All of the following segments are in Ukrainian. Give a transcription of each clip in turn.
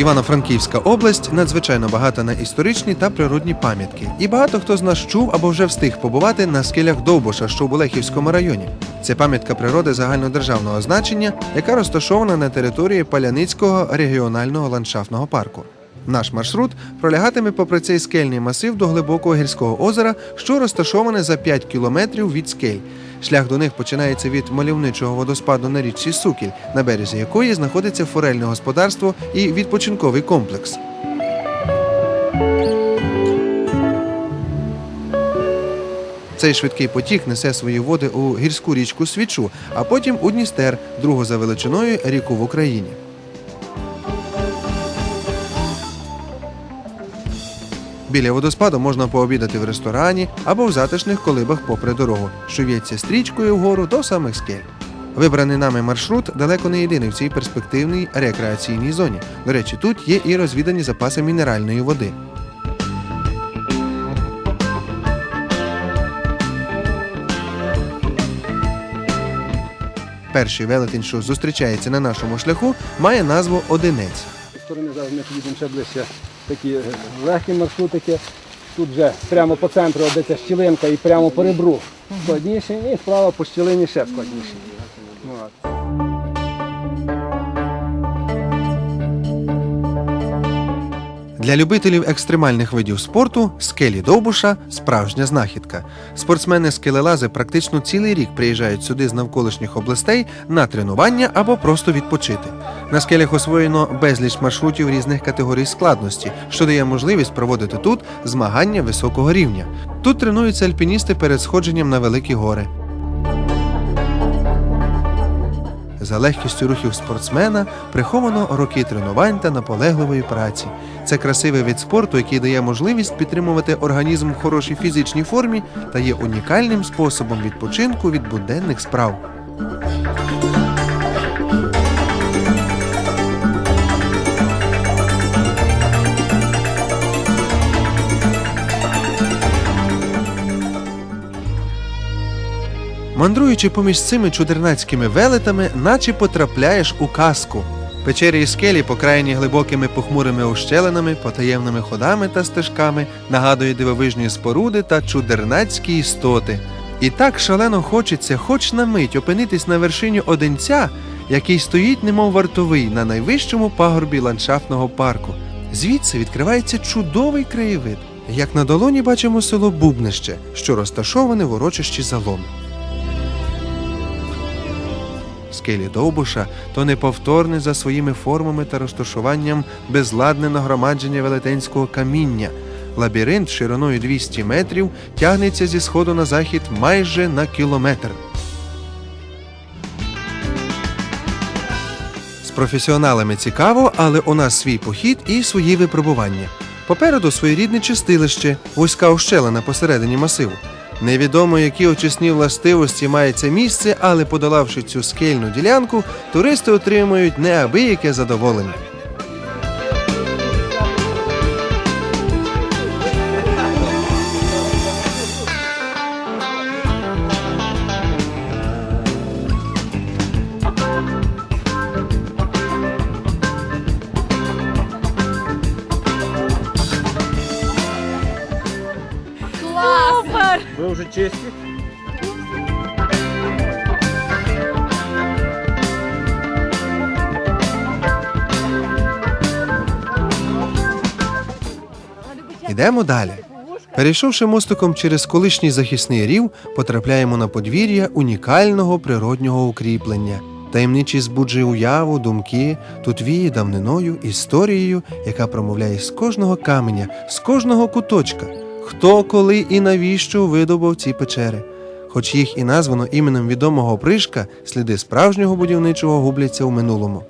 Івано-Франківська область надзвичайно багата на історичні та природні пам'ятки. І багато хто з нас чув або вже встиг побувати на скелях Довбуша, що в Олехівському районі. Це пам'ятка природи загальнодержавного значення, яка розташована на території Паляницького регіонального ландшафтного парку. Наш маршрут пролягатиме попри цей скельний масив до глибокого гірського озера, що розташоване за 5 кілометрів від скель. Шлях до них починається від мальовничого водоспаду на річці Сукіль, на березі якої знаходиться форельне господарство і відпочинковий комплекс. Цей швидкий потік несе свої води у гірську річку Свічу, а потім у Дністер, другу за величиною ріку в Україні. Біля водоспаду можна пообідати в ресторані або в затишних колибах попри дорогу, що в'ється стрічкою вгору до самих скель. Вибраний нами маршрут далеко не єдиний в цій перспективній рекреаційній зоні. До речі, тут є і розвідані запаси мінеральної води. Перший велетень, що зустрічається на нашому шляху, має назву Одинець. Сторони зараз ми поїдемо ще ближче такі легкі маршрутики. Тут вже прямо по центру де ця щілинка і прямо по ребру складніші, і справа по щілині ще складніші. Для любителів екстремальних видів спорту скелі Довбуша справжня знахідка. Спортсмени скелелази практично цілий рік приїжджають сюди з навколишніх областей на тренування або просто відпочити. На скелях освоєно безліч маршрутів різних категорій складності, що дає можливість проводити тут змагання високого рівня. Тут тренуються альпіністи перед сходженням на великі гори. За легкістю рухів спортсмена приховано роки тренувань та наполегливої праці. Це красивий вид спорту, який дає можливість підтримувати організм в хорошій фізичній формі та є унікальним способом відпочинку від буденних справ. Мандруючи поміж цими чудернацькими велетами, наче потрапляєш у казку. Печері і скелі, покраєні глибокими похмурими ущелинами, потаємними ходами та стежками, нагадують дивовижні споруди та чудернацькі істоти. І так шалено хочеться, хоч на мить опинитись на вершині одинця, який стоїть, немов вартовий, на найвищому пагорбі ландшафтного парку. Звідси відкривається чудовий краєвид. Як на долоні бачимо село Бубнище, що розташоване в урочищі Заломи. Скелі Довбуша то неповторне за своїми формами та розташуванням безладне нагромадження велетенського каміння. Лабіринт шириною 200 метрів тягнеться зі сходу на захід майже на кілометр. З професіоналами цікаво, але у нас свій похід і свої випробування. Попереду своєрідне чистилище, вузька ущелина посередині масиву. Невідомо, які очисні властивості має це місце, але подолавши цю скельну ділянку, туристи отримують неабияке задоволення. Вже чисті? Ідемо далі. Перейшовши мостиком через колишній захисний рів, потрапляємо на подвір'я унікального природнього укріплення. Таємничі збуджує уяву, думки, тут віє давниною, історією, яка промовляє з кожного каменя, з кожного куточка, хто, коли і навіщо видобув ці печери. Хоч їх і названо іменем відомого опришка, сліди справжнього будівничого губляться у минулому.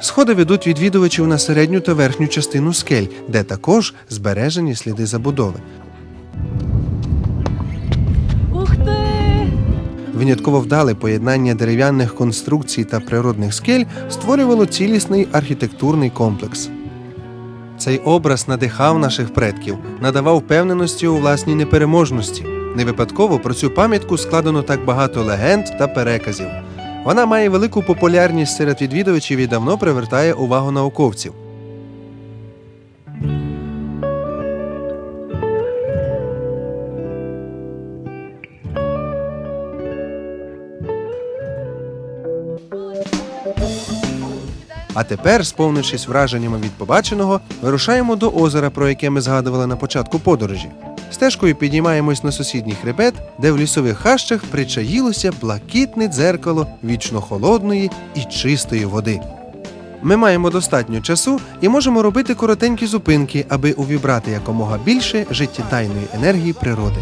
Сходи ведуть відвідувачів на середню та верхню частину скель, де також збережені сліди забудови. Винятково вдале поєднання дерев'яних конструкцій та природних скель створювало цілісний архітектурний комплекс. Цей образ надихав наших предків, надавав впевненості у власній непереможності. Не випадково про цю пам'ятку складено так багато легенд та переказів. Вона має велику популярність серед відвідувачів і давно привертає увагу науковців. А тепер, сповнившись враженнями від побаченого, вирушаємо до озера, про яке ми згадували на початку подорожі. Стежкою підіймаємось на сусідній хребет, де в лісових хащах причаїлося блакитне дзеркало вічно холодної і чистої води. Ми маємо достатньо часу і можемо робити коротенькі зупинки, аби увібрати якомога більше життєдайної енергії природи.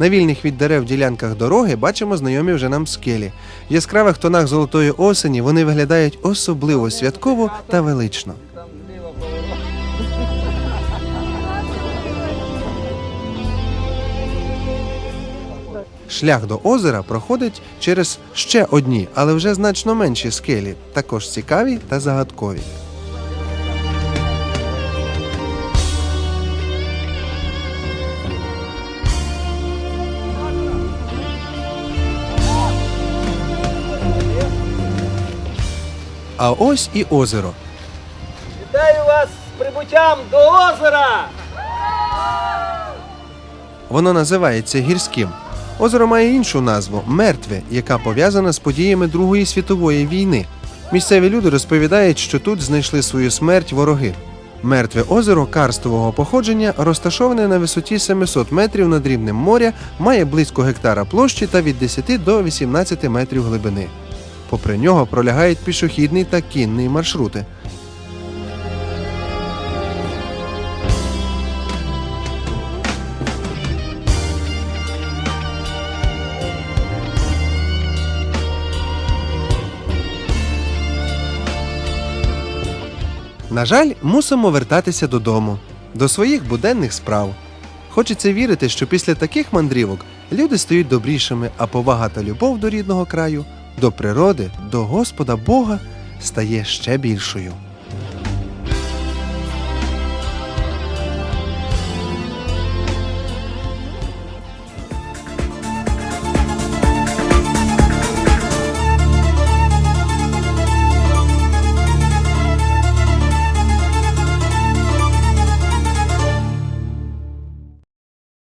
На вільних від дерев ділянках дороги бачимо знайомі вже нам скелі. В яскравих тонах золотої осені вони виглядають особливо святково та велично. Шлях до озера проходить через ще одні, але вже значно менші скелі, також цікаві та загадкові. А ось і озеро. Вітаю вас з прибуттям до озера! Воно називається гірським. Озеро має іншу назву мертве, яка пов'язана з подіями Другої світової війни. Місцеві люди розповідають, що тут знайшли свою смерть вороги. Мертве озеро карстового походження розташоване на висоті 700 метрів над рівнем моря, має близько гектара площі та від 10 до 18 метрів глибини. Попри нього пролягають пішохідний та кінний маршрути. На жаль, мусимо вертатися додому, до своїх буденних справ. Хочеться вірити, що після таких мандрівок люди стають добрішими, а повага та любов до рідного краю, до природи, до Господа Бога стає ще більшою.